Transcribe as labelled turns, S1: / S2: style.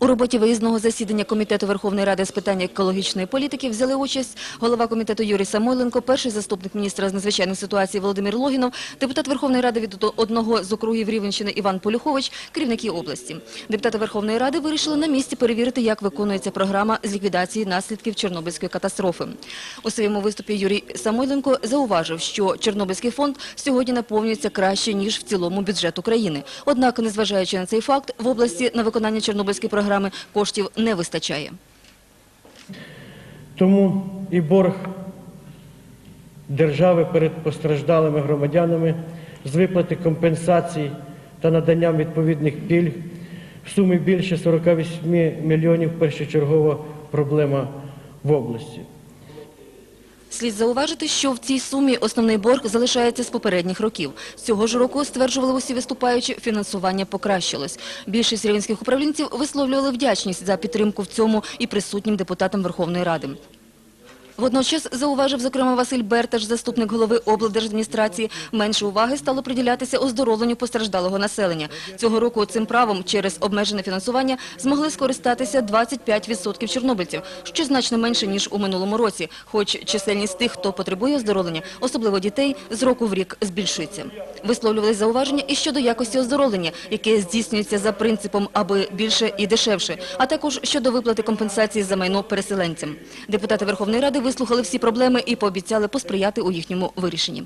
S1: У роботі виїзного засідання Комітету Верховної Ради з питань екологічної політики взяли участь голова комітету Юрій Самойленко, перший заступник міністра з надзвичайних ситуацій Володимир Логінов, депутат Верховної Ради від одного з округів Рівенщини Іван Полюхович, керівники області. Депутати Верховної Ради вирішили на місці перевірити, як виконується програма з ліквідації наслідків Чорнобильської катастрофи. У своєму виступі Юрій Самойленко зауважив, що Чорнобильський фонд сьогодні наповнюється краще, ніж в цілому бюджет України. Однак, незважаючи на цей факт, в області на виконання Чорнобильської програми коштів не вистачає.
S2: Тому і борг держави перед постраждалими громадянами з виплати компенсацій та наданням відповідних пільг в сумі більше 48 мільйонів першочергова проблема в області.
S1: Слід зауважити, що в цій сумі основний борг залишається з попередніх років. Цього ж року, стверджували усі виступаючі, фінансування покращилось. Більшість рівенських управлінців висловлювали вдячність за підтримку в цьому і присутнім депутатам Верховної Ради. Водночас, зауважив, зокрема, Василь Берташ, заступник голови облдержадміністрації, менше уваги стало приділятися оздоровленню постраждалого населення. Цього року цим правом через обмежене фінансування змогли скористатися 25% чорнобильців, що значно менше, ніж у минулому році, хоч чисельність тих, хто потребує оздоровлення, особливо дітей, з року в рік збільшується. Висловлювали зауваження і щодо якості оздоровлення, яке здійснюється за принципом «аби більше і дешевше», а також щодо виплати компенсації за майно переселенцям. Депутати Верховної Ради вислухали всі проблеми і пообіцяли посприяти у їхньому вирішенні.